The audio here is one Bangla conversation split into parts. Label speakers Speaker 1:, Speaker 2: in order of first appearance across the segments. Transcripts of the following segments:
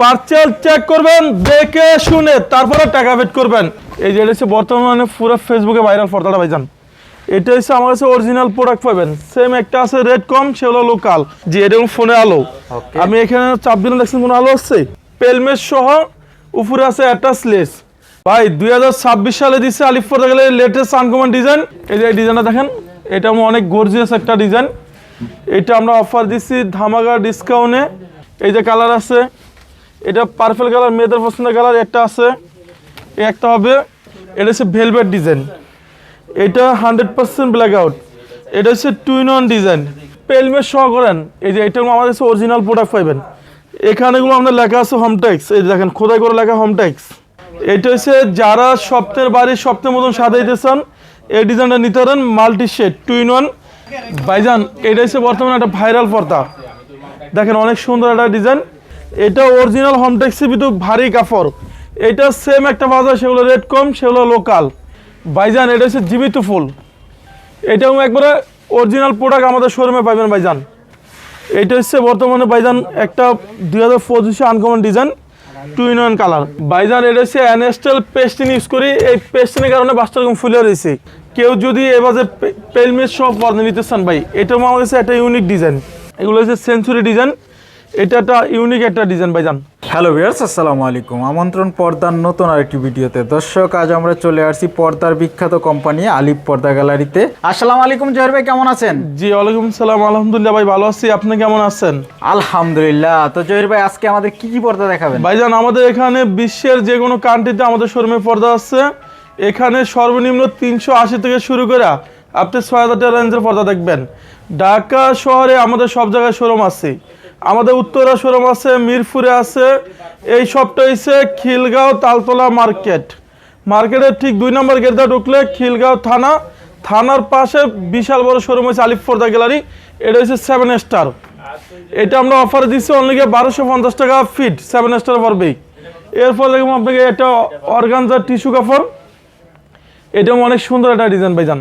Speaker 1: পার্সেল চেক করবেন দেখে শুনে তারপরে টাকা পেড করবেন। এই যে এটা হচ্ছে বর্তমানে পুরো ফেসবুকে ভাইরাল পর্দাটা ভাইজান। এটা হচ্ছে আমার কাছে অরিজিনাল প্রোডাক্ট পাবেন। সেম একটা আছে রেড কম সেগুলো লোকাল যে এটা ফোনে আলো। আমি এখানে চাপ দিলাম দেখছেন কোনো আলো আসছে পেলমেট সহ উপরে আছে অ্যাটাচ লেস ভাই দু হাজার ছাব্বিশ সালে দিচ্ছে আলিফ পর্দা গেলে লেটেস্ট আনকমন ডিজাইন এই যে ডিজাইনটা দেখেন এটা আমার অনেক গর্জিয়াস একটা ডিজাইন এটা আমরা অফার দিচ্ছি ধামাকা ডিসকাউন্টে এই যে কালার আছে এটা পার্পেল কালার মেয়েদের পছন্দের কালার একটা আছে একটা হবে, এটা হচ্ছে ভেলভেট ডিজাইন এটা হান্ড্রেড পার্সেন্ট ব্ল্যাক আউট এটা হচ্ছে টুইন অন ডিজাইন পেলমেট সহ করেন, এই যে এটা আমাদের কাছে অরিজিনাল প্রোডাক্ট পাইবেন। এখানেগুলো আমাদের লেখা আছে হোমটেক্স এই দেখেন, খোদাই করে লেখা হোমটেক্স এটা হচ্ছে যারা সপ্তাহের বাড়ির সপ্তাহের মতন সাজাইতে চান, এই ডিজাইনটা নিতে পারেন মাল্টি শেড টুইন ওয়ান বাইজান এটা হচ্ছে বর্তমানে একটা ভাইরাল পর্দা। দেখেন অনেক সুন্দর একটা ডিজাইন এটা অরিজিনাল হোমটেক্সের ভিতর ভারী কাপড়। এটা সেম একটা বাজার, সেগুলো রেট কম, সেগুলো লোকাল ভাইজান, এটা হচ্ছে জীবিত ফুল। এটাও একবারে অরিজিনাল প্রোডাক্ট আমাদের শোরুমে পাবেন ভাইজান। এটা হচ্ছে বর্তমানে বাইজান একটা দুই হাজার পঁচিশে uncommon design two in one colour বাইজান এটা হচ্ছে অ্যানেস্টেল পেস্টিন ইউজ করি। এই পেস্টিনের কারণে বাসটা এরকম ফুলে রয়েছে। কেউ যদি এবারে পেলমেট সব নিতে চান ভাই, এটাও আমার কাছে একটা ইউনিক ডিজাইন এগুলো হচ্ছে সেঞ্চুরি ডিজাইন এটা একটা ইউনিক একটা ডিজাইন ভাইজান।
Speaker 2: হ্যালো ভিউয়ার্স আসসালামু আলাইকুম। আমন্ত্রণ পর্দার নতুন আরেকটি ভিডিওতে। দর্শক আজ আমরা চলে আসছি পর্দার বিখ্যাত কোম্পানি আলিফ পর্দা গ্যালারিতে। আসসালামু আলাইকুম জহির ভাই কেমন আছেন?
Speaker 1: জি ওয়ালাইকুম সালাম আলহামদুলিল্লাহ ভাই ভালো আছি। আপনি কেমন আছেন?
Speaker 2: আলহামদুলিল্লাহ। তো জহির ভাই আজকে আমাদের কি কি পর্দা দেখাবেন?
Speaker 1: ভাইজান আমাদের এখানে বিশ্বের যে কোনো কান্ট্রিতে আমাদের শোরুমে পর্দা আছে। এখানে সর্বনিম্ন তিনশো আশি থেকে শুরু করে আপনি ছয় হাজার টাকা রেঞ্জের পর্দা দেখবেন। ঢাকা শহরে আমাদের সব জায়গায় শোরুম আছে। আমাদের উত্তরা শোরুম আছে, মিরপুরে আছে, এই সবটা হচ্ছে খিলগাঁও তালতলা মার্কেট। মার্কেটের ঠিক দুই নম্বর গেটটা ঢুকলে খিলগাঁও থানা। থানার পাশে বিশাল বড় শোরুম হচ্ছে আলিফ পর্দা গ্যালারি। এটা হচ্ছে সেভেন স্টার এটা আমরা অফারে দিচ্ছি অনলি বারোশো পঞ্চাশ টাকা ফিট সেভেন স্টার পড়বেই এরপর দেখুন আপনাকে এটা অর্গানজার টিস্যু কাপড়। এটা অনেক সুন্দর একটা ডিজাইন ভাইজান।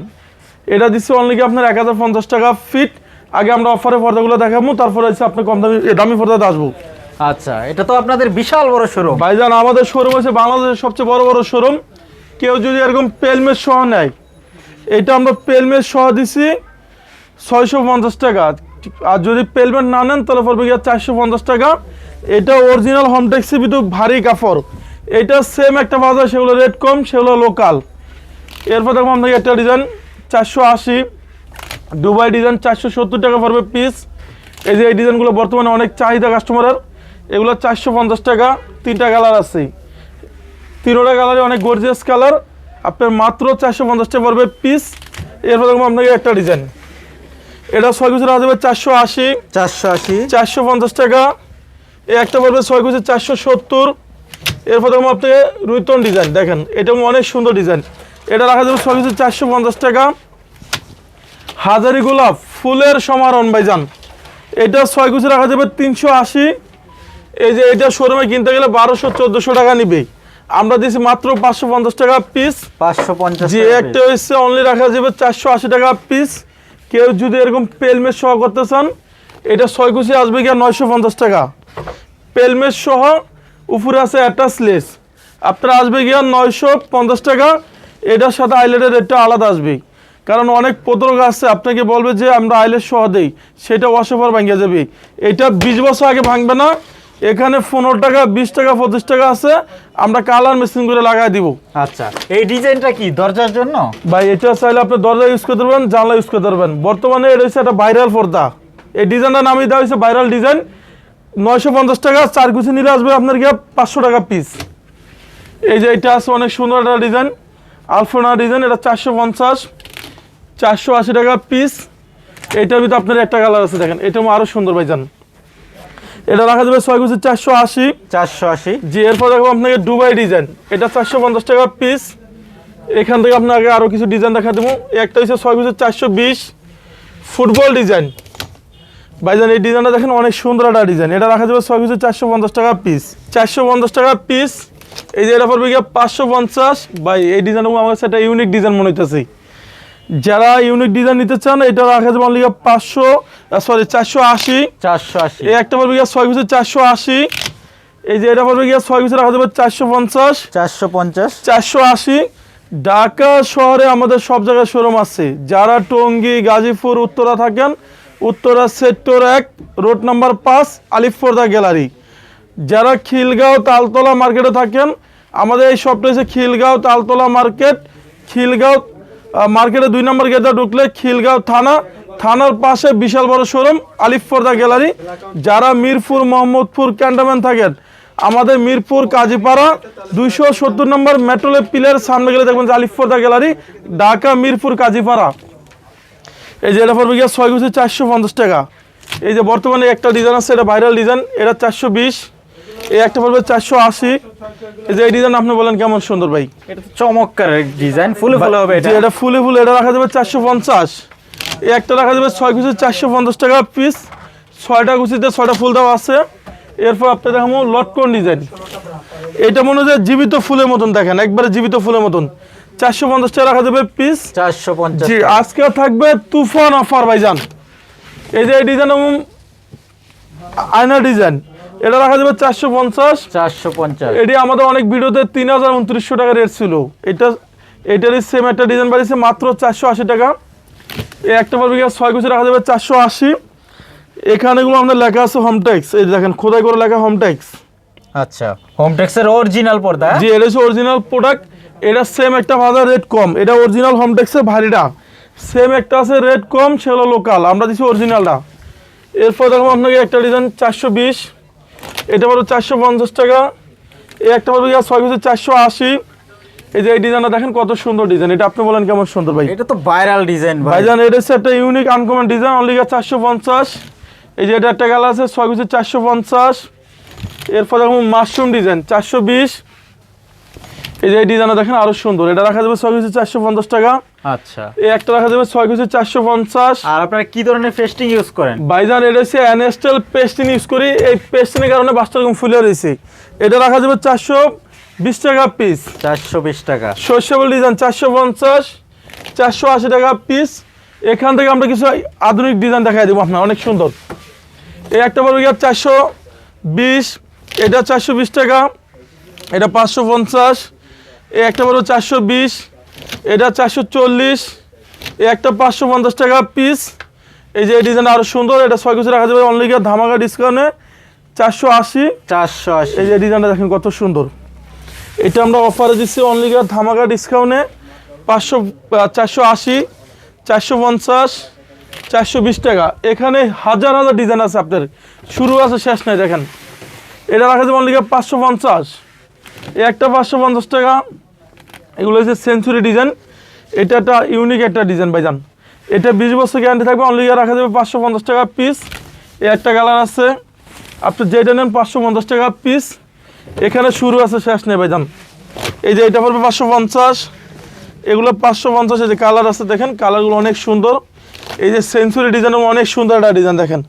Speaker 1: এটা দিচ্ছি অনলি আপনার এক হাজার পঞ্চাশ টাকা ফিট আগে আমরা অফারে পর্দাগুলো দেখাবো তারপরে হচ্ছে আপনি কম দামি দামি পর্দাতে আসব।
Speaker 2: আচ্ছা এটা তো আপনাদের বিশাল বড় শোরুম
Speaker 1: ভাইজান আমাদের শোরুম হচ্ছে বাংলাদেশের সবচেয়ে বড় বড় শোরুম কেউ যদি এরকম পেলমেট সহ নেয় এটা আমরা পেলমেট সহ দিছি ছয়শো পঞ্চাশ টাকা। আর যদি পেলমেট না নেন তাহলে পড়বে গিয়ে চারশো পঞ্চাশ টাকা। এটা অরিজিনাল হোমটেক্সের ভিতর ভারী কাপড়। এটা সেম একটা বাজার সেগুলো রেট কম সেগুলো লোকাল এরপর দেখব আপনাকে একটা ডিজাইন চারশো আশি। দুবাই ডিজাইন চারশো সত্তর টাকা পড়বে পিস এই যে এই ডিজাইনগুলো বর্তমানে অনেক চাহিদা কাস্টমারের এগুলো চারশো পঞ্চাশ টাকা তিনটা কালার আছে। তিনোটা কালারে অনেক গর্জিয়াস কালার আপনার মাত্র চারশো পঞ্চাশ টাকা পড়বে পিস এরপর দেখব আপনাকে একটা ডিজাইন এটা ছয় কুচি রাখা যাবে চারশো আশি।
Speaker 2: চারশো আশি।
Speaker 1: চারশো পঞ্চাশ টাকা। এই একটা পড়বে ছয় কুচি চারশো সত্তর। এরপর দেখব আপনাকে রুইতন ডিজাইন দেখেন এটা অনেক সুন্দর ডিজাইন এটা রাখা যাবে ছয় কুচি চারশো পঞ্চাশ টাকা। হাজারি গোলাপ ফুলের সমারণ ভাইজান। এটা ছয় কুচি রাখা যাবে তিনশো আশি। এই যে এটা শোরুমে কিনতে গেলে বারোশো চোদ্দোশো টাকা নিবে। আমরা দিয়েছি মাত্র পাঁচশো পঞ্চাশ টাকা পিস
Speaker 2: পাঁচশো পঞ্চাশ
Speaker 1: যে একটা হচ্ছে অনলি রাখা যাবে চারশো আশি টাকা পিস কেউ যদি এরকম পেলমেট সহ করতে চান এটা ছয় কুচি আসবে গিয়ে নয়শো পঞ্চাশ টাকা। পেলমেট সহ উপরে আছে অ্যাটাচ লেস আপনার আসবে গিয়া নয়শো পঞ্চাশ টাকা। এটার সাথে আইলেটের রেটটা আলাদা আসবে। কারণ অনেক প্রতারক আছে আপনাকে বলবে যে আমরা আইলেট সহ দেই সেটা ওয়াশোফার ভাঙিয়ে যাবে। এটা বিশ বছর আগে ভাঙবে না এখানে পনেরো টাকা বিশ টাকা পঁচিশ টাকা আছে আমরা কালার মেশিন করে লাগাই দিব।
Speaker 2: আচ্ছা এই ডিজাইনটা কি দরজার জন্য?
Speaker 1: ভাই এটা চাইলে আপনি দরজা ইউজ করতে পারবেন জানলা ইউজ করতে পারবেন। বর্তমানে এটা হচ্ছে একটা ভাইরাল পর্দা। এই ডিজাইনটা নামিয়ে দেওয়া হয়েছে ভাইরাল ডিজাইন নয়শো পঞ্চাশ টাকা চার কুচি নিলে আসবে আপনার গিয়ে পাঁচশো টাকা পিস এই যে এটা আছে অনেক সুন্দর একটা ডিজাইন আলফোনা ডিজাইন এটা চারশো পঞ্চাশ। চারশো আশি টাকা পিস এটার ভিতরে আপনার একটা কালার আছে দেখেন। এটা আরও সুন্দর ভাইজান এটা রাখা যাবে ছয় কুচি চারশো আশি।
Speaker 2: চারশো আশি।
Speaker 1: জি এরপর দেখব আপনাকে দুবাই ডিজাইন এটা চারশো পঞ্চাশ টাকা পিস এখান থেকে আপনাকে আরও কিছু ডিজাইন দেখা দেবো। একটা হচ্ছে ছয় পিসের চারশো বিশ। ফুটবল ডিজাইন ভাইজান এই ডিজাইনটা দেখেন অনেক সুন্দর একটা ডিজাইন এটা রাখা যাবে ছয় পিসের চারশো পঞ্চাশ টাকা পিস চারশো পঞ্চাশ টাকা পিস এই যে এটা পড়বে গিয়ে পাঁচশো পঞ্চাশ। ভাই এই ডিজাইনগুলো আমার কাছে একটা ইউনিক ডিজাইন মনে হইতেছে। যারা ইউনিক ডিজাইন নিতে চান এটা রাখা যাবে অনলি পাঁচশো সরি চারশো আশি।
Speaker 2: চারশো আশি।
Speaker 1: এই একটা পড়বে গিয়ে ছয় পিসের চারশো আশি। এই যে এটা পড়বে গিয়ে ছয় গুছি রাখা যাবে চারশো পঞ্চাশ।
Speaker 2: চারশো পঞ্চাশ।
Speaker 1: চারশো আশি। ঢাকা শহরে আমাদের সব জায়গায় শোরুম আছে। যারা টঙ্গী গাজীপুর উত্তরা থাকেন উত্তরা সেক্টর এক রোড নাম্বার পাঁচ আলিফপর্দা গ্যালারি যারা খিলগাঁও তালতলা মার্কেটে থাকেন আমাদের এই শপটা হচ্ছে খিলগাঁও তালতলা মার্কেট খিলগাঁও মার্কেটে দুই নম্বর গেটে ঢুকলে খিলগাঁও থানা, থানার পাশে বিশাল বড় শোরুম আলিফপর্দা গ্যালারি। যারা মিরপুর, মোহাম্মদপুর ক্যান্টনমেন্ট থাকেন, আমাদের মিরপুর কাজীপাড়া, দুইশো সত্তর নম্বর মেট্রোলে পিলের সামনে গেলে দেখবেন যে আলিফপর্দা গ্যালারি, ঢাকা, মিরপুর, কাজীপাড়া। এই যে এটা পড়বে গিয়ে ছয় গুছি চারশো পঞ্চাশ টাকা। এই যে বর্তমানে একটা ডিজাইন আছে, এটা ভাইরাল ডিজাইন এটা চারশো বিশ। এই একটা পড়বে চারশো আশি। এই যে এই ডিজাইন আপনি বলেন কেমন সুন্দর ভাই?
Speaker 2: এটা চমৎকার ডিজাইন ফুলে ফুলে হবে এটা।
Speaker 1: এটা ফুলে ফুলে এটা রাখা যাবে চারশো পঞ্চাশ। এই একটা রাখা যাবে ছয় কুচি চারশো পঞ্চাশ টাকা পিস ছয়টা কুচিতে ছয়টা ফুল দেওয়া আছে। এরপর আপনি দেখাবো লটকন ডিজাইন এটা মনে হয় জীবিত ফুলের মতন দেখেন একবারে জীবিত ফুলের মতন। চারশো পঞ্চাশ টাকা রাখা যাবে পিস
Speaker 2: চারশো পঞ্চাশ
Speaker 1: জি আজকে থাকবে তুফান অফার ভাইজান। এই যে এই ডিজাইন আয়না ডিজাইন এটা রাখা যাবে চারশো পঞ্চাশ।
Speaker 2: চারশো পঞ্চাশ।
Speaker 1: এটি আমাদের অনেক ভিডিওতে তিন হাজার উনত্রিশশো টাকা রেট ছিল। এটা এটারই সেম একটা ডিজাইন বাড়িয়েছে মাত্র চারশো আশি টাকা। এই একটা গিয়ে ছয় কুচি রাখা যাবে চারশো আশি। এখানেগুলো আমাদের লেখা আছে হোমটেক্স এই দেখেন খোদাই করে লেখা হোমটেক্স
Speaker 2: আচ্ছা হোমটেক্সের অরিজিনাল পর্দা হ্যাঁ?
Speaker 1: জি এটা হচ্ছে অরিজিনাল প্রোডাক্ট এটা সেম একটা বাজার রেট কম। এটা অরিজিনাল হোমটেক্সের ভারীটা। সেম একটা আছে রেট কম সেগুলো লোকাল আমরা দিচ্ছি অরিজিনালটা এরপর দেখো আপনাকে একটা ডিজাইন চারশো বিশ। এটা পড়বে চারশো পঞ্চাশ টাকা। এই একটা পড়বে ছয় পিসের চারশো আশি। এই যে এই ডিজাইনটা দেখেন কত সুন্দর ডিজাইন। এটা আপনি বলেন কেমন সুন্দর ভাই?
Speaker 2: এটা তো ভাইরাল ডিজাইন ভাই।
Speaker 1: ভাইজান এটা হচ্ছে একটা ইউনিক আনকমন ডিজাইন অনলি চারশো পঞ্চাশ। এই যে এটা একটা গেল আছে ছয় কুচি চারশো পঞ্চাশ। এরপর দেখুন মাশরুম ডিজাইন চারশো বিশ। এই যে ডিজাইনটা দেখেন আরও সুন্দর। এটা রাখা যাবে ছয় কুচি চারশো পঞ্চাশ টাকা।
Speaker 2: আচ্ছা।
Speaker 1: এই একটা রাখা যাবে ছয় কুচি চারশো পঞ্চাশ।
Speaker 2: আর আপনারা কি ধরনের ফেস্টিং ইউজ করেন?
Speaker 1: ভাইজান এটা হচ্ছে অ্যানেস্টেল পেস্টিন ইউজ করি। এই পেস্টিনের কারণে বাসটা এরকম ফুলে রয়েছে। এটা রাখা যাবে চারশো বিশ টাকা পিস
Speaker 2: চারশো বিশ টাকা।
Speaker 1: শস্যবল ডিজাইন চারশো পঞ্চাশ চারশো আশি টাকা পিস এখান থেকে আমরা কিছু আধুনিক ডিজাইন দেখাই দেবো আপনার অনেক সুন্দর। এই একটা বড় গিয়ে চারশো বিশ এটা চারশো বিশ টাকা এটা পাঁচশো পঞ্চাশ। এই একটা বড় চারশো বিশ এটা চারশো চল্লিশ এই একটা পাঁচশো পঞ্চাশ টাকা পিস এই যে এই ডিজাইন আরও সুন্দর এটা ছয় কিছু রাখা যাবে অনলি ধামাকা ডিসকাউন্টে চারশো আশি।
Speaker 2: চারশো আশি।
Speaker 1: এই যে ডিজাইনটা দেখেন কত সুন্দর। এটা আমরা অফারে দিচ্ছি অনলি ধামাকা ডিসকাউন্টে পাঁচশো চারশো আশি চারশো পঞ্চাশ চারশো বিশ টাকা। এখানে হাজার হাজার ডিজাইন আছে আপনার শুরু আছে শেষ নাই দেখেন। এটা রাখা যাবে অনলি পাঁচশো পঞ্চাশ। এই একটা পাঁচশো পঞ্চাশ টাকা। এগুলো হচ্ছে সেঞ্চুরি ডিজাইন এটা একটা ইউনিক একটা ডিজাইন ভাইজান। এটা বিশ বছর গ্যারান্টি থাকবে অনলি রাখা যাবে পাঁচশো পঞ্চাশ টাকা পিস এই একটা কালার আছে। আপনি যেটা নেন পাঁচশো পঞ্চাশ টাকা পিস এখানে শুরু আছে, শেষ নেই, ভাইজান। এই যে এটা পড়বে পাঁচশো পঞ্চাশ। এগুলো পাঁচশো পঞ্চাশ যে কালার আছে, দেখেন কালারগুলো অনেক সুন্দর। এই যে সেঞ্চুরি ডিজাইন অনেক সুন্দর একটা ডিজাইন দেখেন।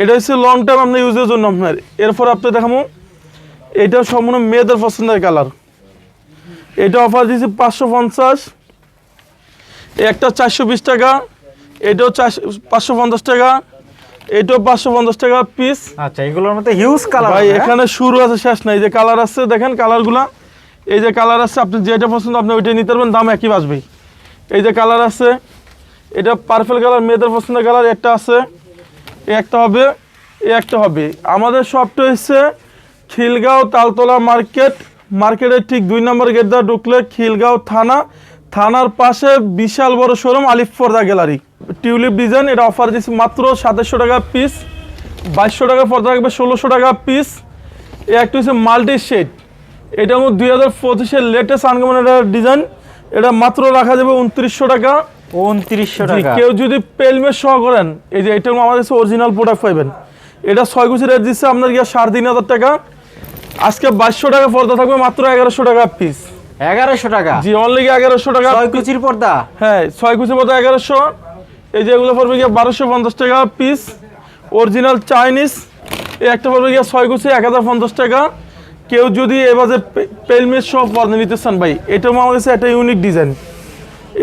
Speaker 1: এটা হচ্ছে লং টাইম আপনার ইউজের জন্য আপনার। এরপর আপনি দেখাবো এটা সম্পূর্ণ মেয়েদের পছন্দের কালার এটা অফার দিয়েছি পাঁচশো পঞ্চাশ। একটা চারশো বিশ টাকা এটাও চারশো পাঁচশো পঞ্চাশ টাকা এটাও পাঁচশো পঞ্চাশ টাকা পিস
Speaker 2: আচ্ছা এগুলোর মধ্যে হিউজ কালার
Speaker 1: ভাই এখানে শুরু আছে শেষ নাই। এই যে কালার আছে দেখেন কালারগুলা এই যে কালার আছে আপনি যেটা পছন্দ আপনি ওইটাই নিতে পারবেন দাম একই বাঁচবে এই যে কালার আছে এটা পার্পেল কালার মেয়েদের পছন্দের কালার একটা আছে একটা হবে একটা হবে। আমাদের শপটা হচ্ছে খিলগাঁও তালতলা মার্কেট মার্কেটের ঠিক দুই নম্বর গেট ঢুকলে খিলগাঁও থানা থানার পাশে বিশাল বড় showroom Alif Porda gallery. Tulip design এটা অফার দিচ্ছি মাত্র সাতাশশো টাকা পিস বাইশশো টাকা পর্দা থাকবে ষোলোশো টাকা পিস এ একটা হচ্ছে মাল্টি শেড। এটা আমার দুই হাজার পঁচিশের লেটেস্ট আনকমন একটা ডিজাইন। এটা মাত্র রাখা যাবে উনত্রিশশো টাকা।
Speaker 2: উনত্রিশশো টাকা।
Speaker 1: কেউ যদি পেলমেট সহ করেন এই যে এটা আমাদের অরিজিনাল প্রোডাক্ট পাইবেন। এটা ছয় কুচি রেট দিচ্ছে আপনার গিয়ে সাড়ে তিন হাজার টাকা। আজকে বাইশশো টাকা পর্দা থাকবে মাত্র এগারোশো টাকা পিস
Speaker 2: এগারোশো টাকা?
Speaker 1: জি অনলি এগারোশো টাকা
Speaker 2: ছয় কুচির পর্দা?
Speaker 1: হ্যাঁ ছয় কুচি পর্দা এগারোশো। এই যে এগুলো পড়বে গিয়ে বারোশো পঞ্চাশ টাকা পিস অরিজিনাল চাইনিজ এই একটা পড়বে গিয়ে ছয় কুচি এক হাজার পঞ্চাশ টাকা। কেউ যদি এবারে পেলমেট সব পর্দা নিতে চান ভাই এটাও আমার কাছে একটা ইউনিক ডিজাইন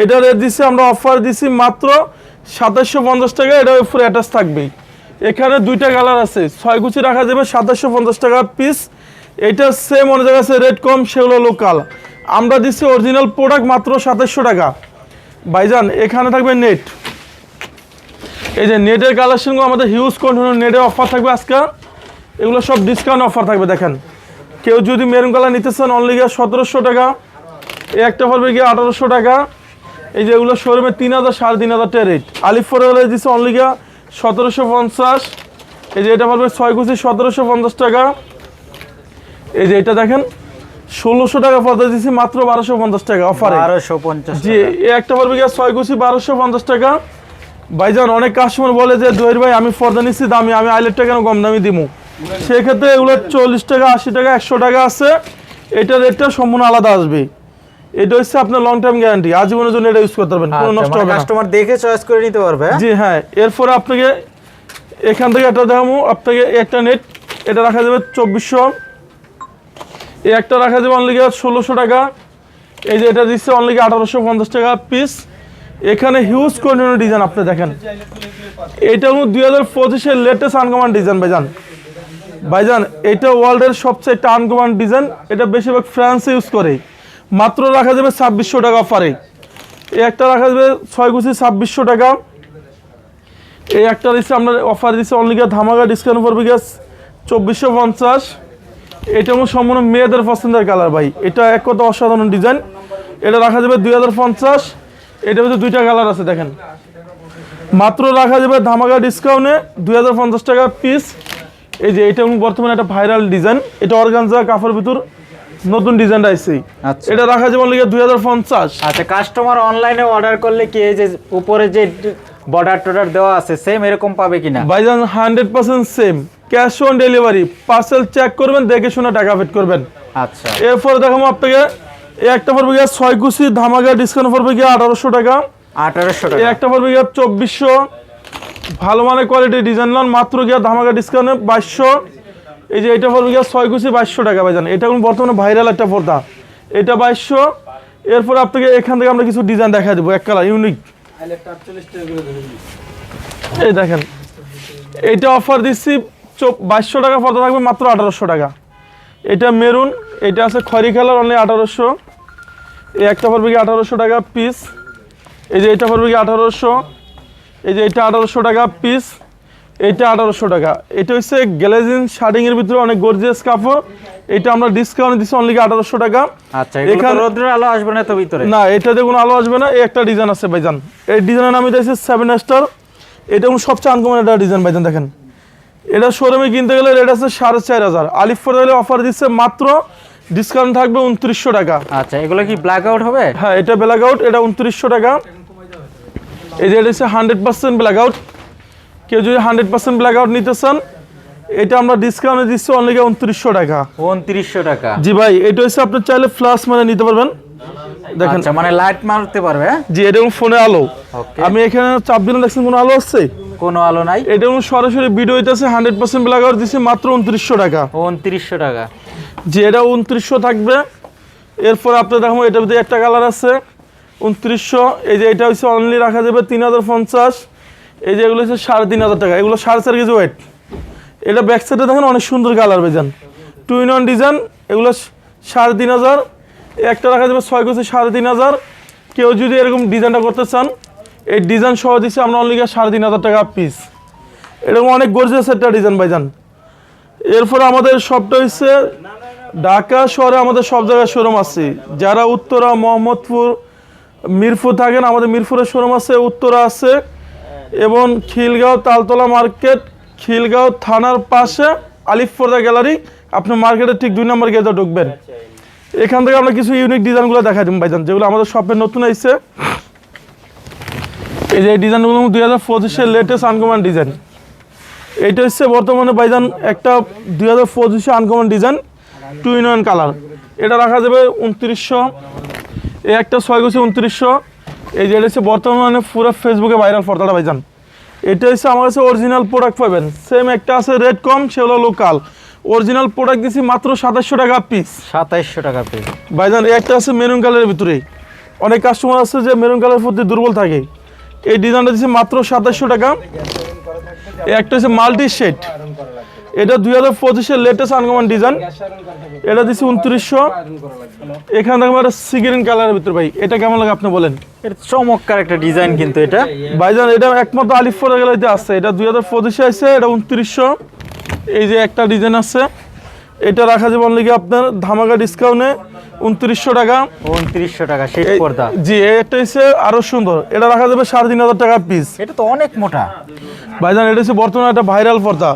Speaker 1: এটা রেট দিচ্ছি আমরা অফার দিচ্ছি মাত্র সাতাশশো পঞ্চাশ টাকা এটা উপরে অ্যাটাচ থাকবেই। এখানে দুইটা কালার আছে ছয় কুচি রাখা যাবে সাতাশশো পঞ্চাশ টাকা পিস এটা সেম অনেক জায়গায় আছে রেট কম সেগুলো লোকাল আমরা দিচ্ছি অরিজিনাল প্রোডাক্ট মাত্র সাতাশশো টাকা। ভাইজান, এখানে থাকবে নেট এই যে নেটের কালেকশনগুলো আমাদের হিউজ কন্টিনিউ নেটের অফার থাকবে আজকে। এগুলো সব ডিসকাউন্ট অফার থাকবে, দেখেন। কেউ যদি মেরুন কালার নিতে চান অনলি গিয়ে সতেরোশো টাকা। এই একটা পড়বে গিয়ে আঠারোশো টাকা। এই যে এগুলো শোরুমে তিন হাজার, সাড়ে তিন হাজার টাকা রেট আলিফর দিচ্ছে অনলি গিয়ে সতেরোশো পঞ্চাশ। এই যে এটা পড়বে ছয় কুচি সতেরোশো পঞ্চাশ টাকা। এই যে এটা দেখেন ষোলোশো টাকা পর্দা দিচ্ছি মাত্র বারোশো পঞ্চাশ টাকা অফারে
Speaker 2: বারোশো পঞ্চাশ
Speaker 1: জি একটা পড়বে গিয়ে ছয় কুচি বারোশো পঞ্চাশ টাকা। ভাইজান অনেক কাস্টমার বলে যে দৈর ভাই আমি পর্দা নিচ্ছি দামি আমি আইলেটটা কেন কম দামি দিমু? সেক্ষেত্রে এগুলো চল্লিশ টাকা আশি টাকা একশো টাকা আছে। এটা রেটটা সম্পূর্ণ আলাদা আসবে। এটা হচ্ছে আপনার লং টাইম গ্যারান্টি আজীবনের জন্য এটা ইউজ করতে পারবেন কোনো নষ্ট হবে
Speaker 2: কাস্টমার মানে দেখে চয়েস করে নিতে পারবে হ্যাঁ?
Speaker 1: জি হ্যাঁ। এরপরে আপনাকে এখান থেকে একটা দেখাবো। আপনাকে একটা নেট এটা রাখা যাবে চব্বিশশো। এই একটা রাখা যাবে অনলি ষোলোশো টাকা। এই যে এটা দিচ্ছে অনলি আঠারোশো পঞ্চাশ টাকা পিস এখানে হিউজ কন্টিনিউ ডিজাইন আপনি দেখেন। এটা হলো দুই হাজার পঁচিশের লেটেস্ট আনকমান ডিজাইন ভাইজান। ভাইজান, এটা ওয়ার্ল্ডের সবচেয়ে একটা আনকমান ডিজাইন এটা বেশিরভাগ ফ্রান্সে ইউজ করে। মাত্র রাখা যাবে ছাব্বিশশো টাকা অফারে এই একটা রাখা যাবে ছয় গুছি ছাব্বিশশো টাকা। এই একটা দিচ্ছে আপনার অফার দিচ্ছে অনলি ধামাকা ডিসকাউন্ট পড়বে গ্যাস চব্বিশশো পঞ্চাশ। এটা আমার সম্পূর্ণ মেয়েদের পছন্দের কালার ভাই। এটা এক কথা অসাধারণ ডিজাইন। এটা রাখা যাবে দুই হাজার পঞ্চাশ। এটা হচ্ছে দুইটা কালার আছে দেখেন। মাত্র রাখা যাবে ধামাকা ডিসকাউন্টে দুই হাজার পঞ্চাশ টাকা পিস এই যে এটা বর্তমানে একটা ভাইরাল ডিজাইন এটা অর্গানজা কাপড় ভিতর নতুন ডিজাইনটা আসছে
Speaker 2: আচ্ছা।
Speaker 1: এটা রাখা যাবে দুই হাজার পঞ্চাশ।
Speaker 2: আচ্ছা কাস্টমার অনলাইনে অর্ডার করলে কি এই যে উপরে যে বর্ডার টর্ডার দেওয়া আছে সেম এরকম পাবে কিনা?
Speaker 1: ভাইজান hundred percent same cash on delivery parcel check করবেন দেখে শুনে টাকা পেড করবেন।
Speaker 2: আচ্ছা।
Speaker 1: এরপরে দেখাবো আপনাকে এই একটা পড়বে গিয়ে ছয় কুচি ধামাকা ডিসকাউন্ট পড়বে গিয়ে আঠারোশো টাকা।
Speaker 2: আঠারোশো টাকা।
Speaker 1: একটা পড়বে গিয়ে চব্বিশশো। ভালো মানের কোয়ালিটির ডিজাইন নন মাত্র গিয়ে ধামাকা ডিসকাউন্টে বাইশশো। এই যে এটা পড়বে গিয়ে ছয় কুচি বাইশশো টাকা ভাইজান। এটা এখন বর্তমানে ভাইরাল একটা পর্দা। এটা বাইশশো। এরপর আপনাকে এখান থেকে আমরা কিছু ডিজাইন দেখা দেবো এক কালার ইউনিক এই দেখেন এইটা অফার দিচ্ছি বাইশশো টাকা পর্দা থাকবে মাত্র আঠারোশো টাকা। এটা মেরুন এটা আছে খয়রি কালার অনলি আঠারোশো। এই একটা পড়বে কি আঠারোশো টাকা পিস এই যে এটা পড়বে কি আঠারোশো। এই যে এটা আঠারোশো টাকা পিস এটা আঠারোশো টাকা। এটা হচ্ছে গ্যালাজিন শার্টিংয়ের ভিতরে অনেক গর্জিয়াস কাপড়। এটা আমরা ডিসকাউন্ট দিচ্ছি অনলি আঠারোশো টাকা।
Speaker 2: আচ্ছা এখানে রোদ্রের আলো আসবে না তো ভিতরে?
Speaker 1: না এটাতে কোনো আলো আসবে না। এই একটা ডিজাইন আছে ভাইজান। এই ডিজাইনের নাম এটা হচ্ছে সেভেন স্টার এটা কোনো সবচেয়ে আনকমন একটা ডিজাইন ভাইজান দেখেন। এটা শোরুমে কিনতে গেলে রেট আছে সাড়ে চার হাজার। আলিফ হলে অফার দিচ্ছে মাত্র ডিসকাউন্ট থাকবে উনত্রিশশো টাকা।
Speaker 2: আচ্ছা এগুলো কি ব্ল্যাক আউট হবে?
Speaker 1: হ্যাঁ এটা ব্ল্যাক আউট এটা উনত্রিশশো টাকা। এই যে এটা হচ্ছে হান্ড্রেড পার্সেন্ট ব্ল্যাক আউট কেউ যদি হান্ড্রেড পার্সেন্ট ব্ল্যাক আউট নিতে চান এটা আমরা ডিসকাউন্টে দিচ্ছি অনলি উনত্রিশশো টাকা।
Speaker 2: উনত্রিশশো টাকা।
Speaker 1: জি ভাই এটা হচ্ছে আপনি চাইলে ফ্লাস মানে নিতে পারবেন। দেখেন।
Speaker 2: আচ্ছা মানে লাইট মারতে পারবে হ্যাঁ?
Speaker 1: জি এটা ফোনে আলো। আমি এখানে চাপ দিলে দেখছেন কোনো আলো আসছে?
Speaker 2: কোনো আলো নাই।
Speaker 1: এটা সরাসরি ভিডিও হইতেছে হান্ড্রেড পার্সেন্ট ব্ল্যাক আউট দিচ্ছি মাত্র উনত্রিশশো টাকা।
Speaker 2: উনত্রিশশো টাকা।
Speaker 1: যে এটা উনত্রিশশো থাকবে এরপর আপনি দেখো এটার ভিতরে একটা কালার আছে উনত্রিশশো। এই যে এটা হচ্ছে অনলি রাখা যাবে তিন হাজার পঞ্চাশ। এই যে এগুলো হচ্ছে সাড়ে তিন হাজার টাকা। এগুলো সাড়ে চার কেজি ওয়েট এটা ব্যাক সাইডে দেখেন অনেক সুন্দর কালার বেজান। টু ইন ওয়ান ডিজাইন এগুলো সাড়ে তিন হাজার। একটা রাখা যাবে ছয় কেজি সাড়ে তিন হাজার। কেউ যদি এরকম ডিজাইনটা করতে চান এই ডিজাইন সহ দিচ্ছি আমরা অনলি সাড়ে তিন হাজার টাকা পিস এরকম অনেক গর্জিয়াস একটা ডিজাইন ভাইজান। এরপর আমাদের শপটা হচ্ছে ঢাকা শহরে আমাদের সব জায়গায় শোরুম আছে। যারা উত্তরা, মোহাম্মদপুর, মিরপুর থাকেন, আমাদের মিরপুরের শোরুম আছে, উত্তরা আছে এবং খিলগাঁও তালতলা মার্কেট, খিলগাঁও থানার পাশে আলিফপর্দা গ্যালারি। আপনি মার্কেটের ঠিক দুই নম্বর গেটে ঢুকবেন। এখান থেকে আমরা কিছু ইউনিক ডিজাইনগুলো দেখা দিন ভাইজান, যেগুলো আমাদের শপে নতুন এসেছে এই যে ডিজাইনগুলো দুই হাজার পঁচিশের লেটেস্ট আনকমান ডিজাইন এটা হচ্ছে বর্তমানে বাইজান একটা দুই হাজার পঁচিশে uncommon design two in one colour এটা রাখা যাবে উনত্রিশশো। এই একটা ছয় গুছি উনত্রিশশো। এই যে এটা হচ্ছে বর্তমানে পুরো ফেসবুকে ভাইরাল পর্দাটা ভাইজান। এটা হচ্ছে আমার কাছে অরিজিনাল প্রোডাক্ট পাবেন। সেম একটা আছে রেট কম সেগুলো লোকাল অরিজিনাল প্রোডাক্ট দিচ্ছি মাত্র সাতাশশো টাকা পিস
Speaker 2: সাতাইশশো টাকা পিস
Speaker 1: ভাইজান এই একটা আছে মেরুন কালারের ভিতরে অনেক কাস্টমার আছে যে মেরুন কালারের প্রতি দুর্বল থাকে। এই ডিজাইনটা দিচ্ছে মাত্র সাতাশশো টাকা। একটা হচ্ছে মাল্টি শেড। এটা দুই হাজার পঁচিশের লেটেস্ট আনকমন ডিজাইন এটা দিচ্ছি উনত্রিশশো। এখানে দেখব একটা সিগ্রিন কালারের ভিতরে ভাই। এটা কেমন লাগে আপনি বলেন?
Speaker 2: এটা চমৎকার একটা ডিজাইন কিন্তু এটা।
Speaker 1: ভাইজান এটা একমাত্র আলিফপুর গেলাইতে আছে। এটা দুই হাজার পঁচিশে আছে এটা উনত্রিশশো। এই যে একটা ডিজাইন আছে। এটা রাখা যাবে অনলি আপনার ধামাকা ডিসকাউন্টে উনত্রিশশো টাকা।
Speaker 2: উনত্রিশশো টাকা শেষ পর্দা।
Speaker 1: জি এটা হচ্ছে আরও সুন্দর। এটা রাখা যাবে সাড়ে তিন হাজার টাকা পিস
Speaker 2: এটা তো অনেক মোটা।
Speaker 1: ভাইজান এটা হচ্ছে বর্তমানে একটা ভাইরাল পর্দা।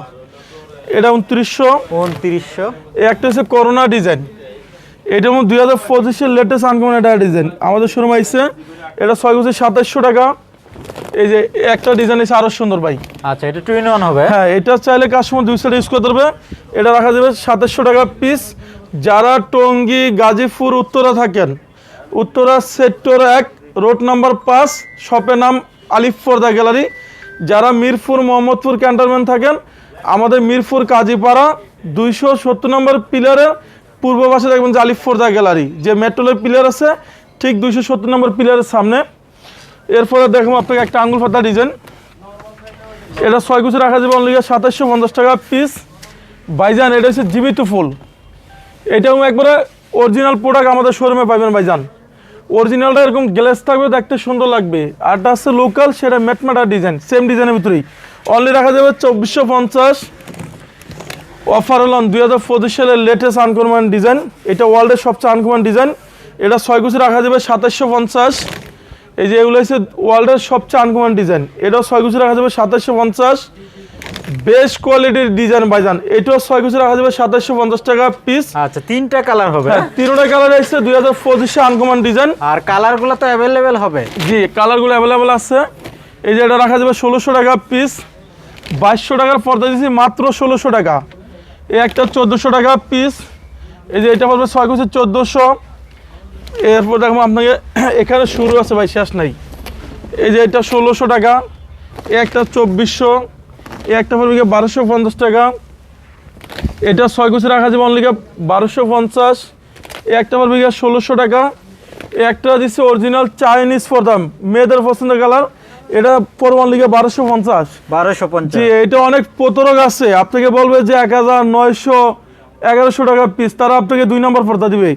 Speaker 1: এটা উনত্রিশশো।
Speaker 2: উনত্রিশশো।
Speaker 1: একটা হচ্ছে করোনা ডিজাইন এটা মধ্যে দুই হাজার পঁচিশের লেটেস্ট আনকমন একটা ডিজাইন আমাদের শোরুম আইসে এটা ছয় গুছি সাতাশশো টাকা। এই যে একটা ডিজাইন এসে আরও সুন্দর ভাই।
Speaker 2: আচ্ছা এটা টু ইন ওয়ান হবে।
Speaker 1: হ্যাঁ এটা চাইলে কাস্টমার দুই সাইড ইউজ করতে পারবে। এটা রাখা যাবে সাতাশশো টাকা পিস যারা টঙ্গী, গাজীপুর, উত্তরা থাকেন, উত্তরা সেক্টর এক, রোড নাম্বার পাঁচ, শপের নাম আলিফ ফর্দা গ্যালারি। যারা মিরপুর, মোহাম্মদপুর ক্যান্টনমেন্ট থাকেন, আমাদের মিরপুর কাজীপাড়া, দুইশো সত্তর নম্বর পিলারের পূর্ব পাশে দেখবেন যে আলিফ ফর্দা গ্যালারি, যে মেট্রোলের পিলার আছে, ঠিক দুইশো সত্তর নম্বর পিলারের সামনে। এরপরে দেখুন আপনাকে একটা আঙ্গুল পাতা ডিজাইন। এটা ছয় গুছি রাখা যাবে, অনলি সাতাশশো পঞ্চাশ টাকা পিস। বাইজান এটা হচ্ছে জীবিত ফুল। এটাও একবারে অরিজিনাল প্রোডাক্ট আমাদের শোরুমে পাবেন ভাইজান। অরিজিনালটা এরকম গ্লেস থাকবে, দেখতে সুন্দর লাগবে। আরটা আছে লোকাল সেটা ম্যাটমাটা ডিজাইন সেম ডিজাইনের ভিতরেই। অনলি রাখা যাবে চব্বিশশো পঞ্চাশ। অফার হলাম দুই হাজার পঁচিশ সালের লেটেস্ট আনকমন ডিজাইন এটা ওয়ার্ল্ডের সবচেয়ে আনকমন ডিজাইন এটা ছয় গুছি রাখা যাবে সাতাশশো পঞ্চাশ। এই যে এগুলো হচ্ছে ওয়ার্ল্ডের সবচেয়ে আনকমন ডিজাইন এটাও ছয় গুছি রাখা যাবে সাতাশশো পঞ্চাশ। বেস্ট কোয়ালিটির ডিজাইন ভাইজান। এটাও ছয় গুছি রাখা যাবে সাতাশশো পঞ্চাশ টাকা পিস
Speaker 2: আচ্ছা তিনটা কালার হবে
Speaker 1: হ্যাঁ তিনটা কালার এসছে দুই হাজার পঁচিশে আনকমন ডিজাইন।
Speaker 2: আর কালারগুলো তো অ্যাভেলেবেল হবে।
Speaker 1: জি কালারগুলো অ্যাভেলেবেল আছে। এই যে এটা রাখা যাবে ষোলোশো টাকা পিস বাইশশো টাকার পর্দা দিয়েছি মাত্র ষোলোশো টাকা। এই একটা চোদ্দোশো টাকা পিস এই যে এটা পড়বে ছয় কুচি চোদ্দোশো। এরপর দেখব আপনাকে এখানে শুরু আছে ভাই শেষ নাই। এই যে এটা ষোলোশো টাকা এই একটা চব্বিশশো। একটা পড়বে বারোশো পঞ্চাশ টাকা। এটা ছয় কুচি রাখা যাবে অনলি বারোশো পঞ্চাশ। একটা পড়বে ষোলোশো টাকা। একটা দিচ্ছে অরিজিনাল চাইনিজ ফর দাম মেয়েদের পছন্দের কালার এটা পরমান লিগে বারোশো পঞ্চাশ।
Speaker 2: বারোশো পঞ্চাশ।
Speaker 1: জি এটা অনেক প্রতারক আছে। আপনাকে বলবে যে এক হাজার নয়শো এগারোশো টাকা পিস তারা আপনাকে দুই নম্বর পর্দা দিবে।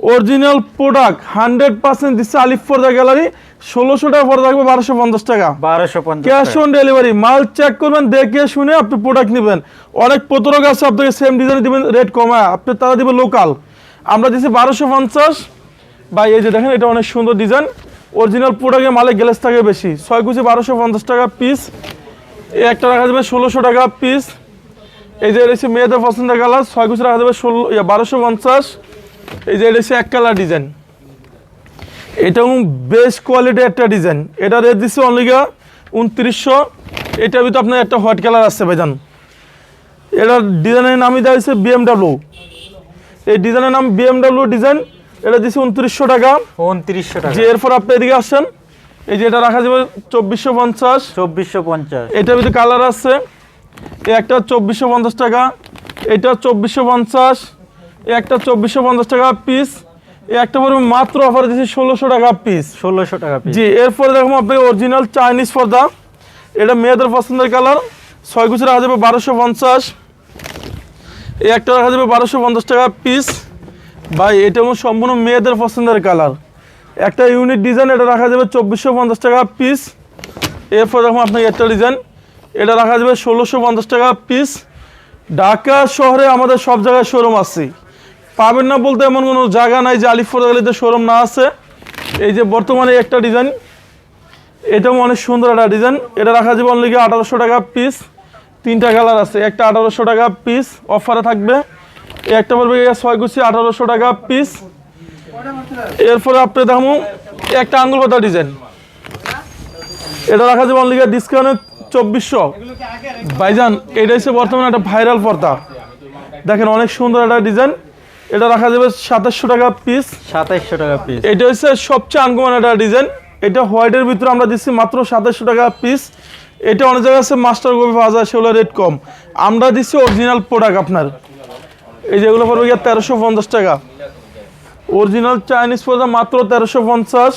Speaker 1: অরিজিনাল প্রোডাক্ট হান্ড্রেড পার্সেন্ট দিচ্ছে আলিফ পর্দা গ্যালারি ষোলোশো টাকা পর্দা থাকবে বারোশো পঞ্চাশ টাকা।
Speaker 2: বারোশো
Speaker 1: ক্যাশ অন ডেলিভারি মাল চেক করবেন দেখে শুনে আপনি প্রোডাক্ট নেবেন। অনেক প্রতারক আছে আপনাকে সেম ডিজাইন দিবেন রেট কমা আপনি তারা দিবেন লোকাল আমরা দিচ্ছি বারোশো পঞ্চাশ। বা এই যে দেখেন এটা অনেক সুন্দর ডিজাইন অরিজিনাল প্রোডাক্টের মালে গ্যালেস থাকে বেশি। ছয় কুচি বারোশো পঞ্চাশ টাকা পিস এই একটা রাখা যাবে ষোলোশো টাকা পিস এই যে হচ্ছে মেয়েদের পছন্দের কালার ছয় কুচি রাখা যাবে ষোলো বারোশো পঞ্চাশ। এই যে এটা হচ্ছে এক কালার ডিজাইন। এটা বেস্ট কোয়ালিটির একটা ডিজাইন। এটা রেট দিচ্ছে অনলিগা উনত্রিশশো। এটা ভিতরে আপনার একটা হোয়াইট কালার আসছে ভাইজান। এটার ডিজাইনের নামই দেওয়া হয়েছে বিএমডাব্লিউ এই ডিজাইনের নাম বিএমডাব্লিউ ডিজাইন এটা দিচ্ছে উনত্রিশশো টাকা।
Speaker 2: উনত্রিশশো টাকা।
Speaker 1: যে এরপর আপনি এদিকে আসছেন এই যে এটা রাখা যাবে চব্বিশশো পঞ্চাশ।
Speaker 2: চব্বিশশো পঞ্চাশ।
Speaker 1: এটার ভিতরে কালার আছে এই একটা চব্বিশশো পঞ্চাশ টাকা এটা চব্বিশশো পঞ্চাশ। একটা চব্বিশশো পঞ্চাশ টাকা পিস এই একটা পড়বে মাত্র অফার দিচ্ছি ষোলোশো টাকা পিস
Speaker 2: ষোলোশো টাকা পিস
Speaker 1: জি এরপরে দেখুন আপনি অরিজিনাল চাইনিজ পর্দা। এটা মেয়েদের পছন্দের কালার ছয় গুছি রাখা যাবে বারোশো পঞ্চাশ। এই একটা রাখা যাবে বারোশো পঞ্চাশ টাকা পিস ভাই এটা আমার সম্পূর্ণ মেয়েদের পছন্দের কালার একটা ইউনিক ডিজাইন এটা রাখা যাবে চব্বিশশো পঞ্চাশ টাকা পিস এরপর দেখুন আপনাকে একটা ডিজাইন এটা রাখা যাবে ষোলোশো পঞ্চাশ টাকা পিস ঢাকা শহরে আমাদের সব জায়গায় শোরুম আছে। পাবেন না বলতে এমন কোনো জায়গা নাই যে আলিফুর আলিতে শোরুম না আছে। এই যে বর্তমানে একটা ডিজাইন এটাও অনেক সুন্দর একটা ডিজাইন এটা রাখা যাবে অনলি আঠারোশো টাকা পিস তিনটা কালার আছে, একটা আঠারোশো টাকা পিস অফারে থাকবে। একটা বলবে ছয় গুছি আঠারোশো টাকা পিস এরপরে আপনি দেখুন একটা আঙ্গুল পাতা ডিজাইন এটা রাখা যাবে অনলি ডিসকাউন্টে চব্বিশশো। ভাইজান, এটা হচ্ছে বর্তমানে একটা ভাইরাল পর্দা। দেখেন অনেক সুন্দর একটা ডিজাইন এটা রাখা যাবে সাতাশশো টাকা পিস
Speaker 2: সাতাইশশো টাকা পিস
Speaker 1: এটা হচ্ছে সবচেয়ে আনকমন একটা ডিজাইন এটা হোয়াইটের ভিতরে আমরা দিচ্ছি মাত্র সাতাশশো টাকা পিস এটা অনেক জায়গায় আছে মাস্টার কপি পাওয়া যায় সেগুলো রেট কম। আমরা দিচ্ছি অরিজিনাল প্রোডাক্ট আপনার। এই যেগুলো পড়বে গিয়ে তেরোশো পঞ্চাশ টাকা। অরিজিনাল চাইনিজ পর্দা মাত্র তেরোশো পঞ্চাশ।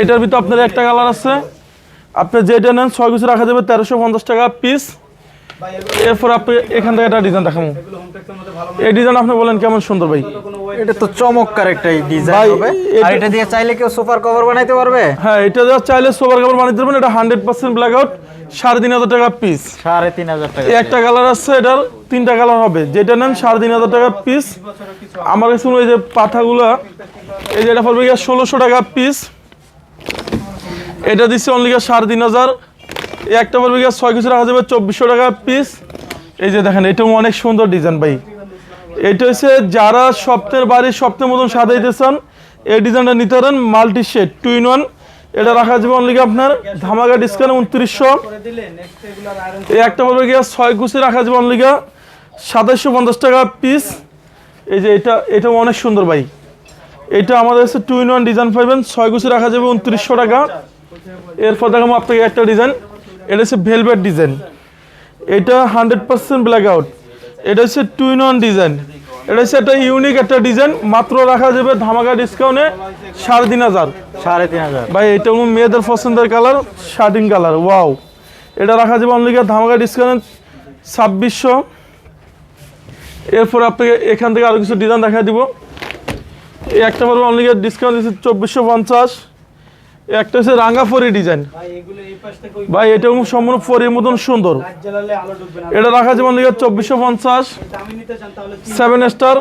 Speaker 1: এটার ভিতরে আপনার একটা কালার আছে। আপনি যেটা নেন ছয় কিছু রাখা যাবে তেরোশো পঞ্চাশ টাকা পিস এরপর আপনি এখান থেকে একটা ডিজাইন দেখাবো এই ডিজাইন আপনি বলেন কেমন সুন্দর ভাই।
Speaker 2: এটা তো চমৎকার একটা ডিজাইন হবে। আর এটা দিয়ে চাইলে কেউ সোফার কভার বানাইতে পারবে?
Speaker 1: হ্যাঁ এটা যা চাইলে সোফার কাপড় বানিয়ে দেবেন এটা হান্ড্রেড পার্সেন্ট ব্ল্যাক আউট সাড়ে তিন হাজার টাকা পিস
Speaker 2: সাড়ে তিন হাজার টাকা
Speaker 1: একটা কালার আছে এটার তিনটা কালার হবে। যেটা নেন সাড়ে তিন হাজার টাকা পিস আমার কাছে ওই যে পাথাগুলা এই যে এটা পড়বে গিয়ে ষোলোশো টাকা পিস এটা দিচ্ছে অনলি সাড়ে তিন হাজার। এই একটা পড়বে গিয়ে ছয় কিছু রাখা যাবে, চব্বিশশো টাকা পিস এই যে দেখেন, এটাও অনেক সুন্দর ডিজাইন ভাই। এটা হচ্ছে যারা সপ্তাহের বাড়ির সপ্তাহের মতন সাজাইতে চান এই ডিজাইনটা নিতে পারেন multi shade two in one এটা রাখা যাবে অনলি আপনার, ধামাকা ডিসকাউন্ট উনত্রিশশো। এই একটা পড়বে গিয়া ছয় গুছি রাখা যাবে অনলি গিয়া সাতাশশো পঞ্চাশ টাকা পিস এই যে এটা এটা অনেক সুন্দর ভাই। এটা আমাদের হচ্ছে টু ইন ওয়ান ডিজাইন পাইবেন ছয় গুছি রাখা যাবে উনত্রিশশো টাকা। এরপর দেখাবো আপনাকে একটা ডিজাইন এটা হচ্ছে ভেলভেট ডিজাইন এটা হান্ড্রেড পার্সেন্ট ব্ল্যাক আউট এটা হচ্ছে টু ইন ওয়ান ডিজাইন এটা হচ্ছে একটা ইউনিক একটা ডিজাইন মাত্র রাখা যাবে ধামাকা ডিসকাউন্টে সাড়ে তিন হাজার।
Speaker 2: সাড়ে তিন হাজার।
Speaker 1: ভাই এটা মেয়েদের পছন্দের কালার শার্টিং কালার ওয়াও এটা রাখা যাবে অনলি ধামাকা ডিসকাউন্ট ছাব্বিশশো। এরপর আপনাকে এখান থেকে আরও কিছু ডিজাইন দেখা দিব। এই একটা পড়বে অনলি ডিসকাউন্ট দিচ্ছে চব্বিশশো পঞ্চাশ। একটা হচ্ছে রাঙ্গা ফরি ডিজাইন। ভাই এটা সম্পূর্ণ ফরির মতন সুন্দর। এটা রাখা যেমন চব্বিশশো পঞ্চাশ। সেভেন স্টার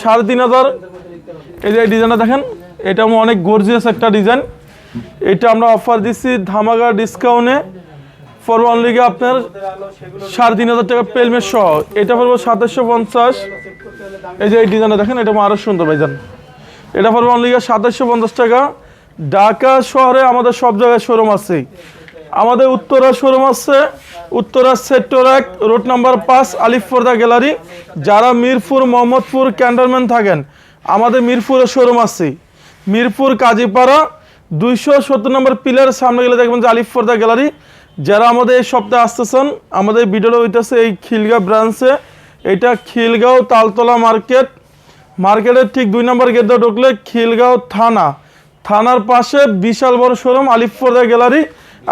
Speaker 1: সাড়ে তিন হাজার। এই যে এই ডিজাইনটা দেখেন এটা অনেক গর্জিয়াস একটা ডিজাইন। এটা আমরা অফার দিচ্ছি ধামাকা ডিসকাউন্টে পড়ব অনলি আপনার সাড়ে তিন হাজার টাকা পেলমেট সহ। এটা পড়ব সাতাশশো পঞ্চাশ। এই যে এই ডিজাইনটা দেখেন এটা আরও সুন্দর ভাইজান এটা পড়ব অনলি সাতাশশো পঞ্চাশ টাকা। ঢাকা শহরে আমাদের সব জায়গায় শোরুম আছে। আমাদের উত্তরা শোরুম আছে, উত্তরা সেক্টর এক রোড নাম্বার পাঁচ আলিফপর্দা গ্যালারি যারা মিরপুর, মোহাম্মদপুর, ক্যান্টনমেন্ট থাকেন, আমাদের মিরপুরের শোরুম আছে। মিরপুর কাজীপাড়া, দুইশো সত্তর নম্বর পিলারের সামনে গেলে দেখবেন যে আলিফপর্দা গ্যালারি যারা আমাদের এই সপ্তাহে আসতেছেন, আমাদের ভিডিওটা হইতেছে এই খিলগাঁও ব্রাঞ্চে এটা খিলগাঁও তালতলা মার্কেট মার্কেটের ঠিক দুই নম্বর গেট দিয়ে ঢুকলে খিলগাঁও থানা। থানার পাশে বিশাল বড় শোরুম আলিফোর্দা গ্যালারি।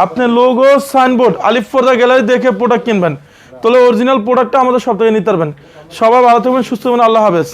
Speaker 1: আপনি লোগো সাইনবোর্ড আলিফোর্দা গ্যালারি দেখে প্রোডাক্ট কিনবেন। তাহলে অরিজিনাল প্রোডাক্টটা আমাদের সব থেকে নিতে পারবেন। সবাই ভালো থাকবেন, সুস্থ হবেন আল্লাহ হাফেজ।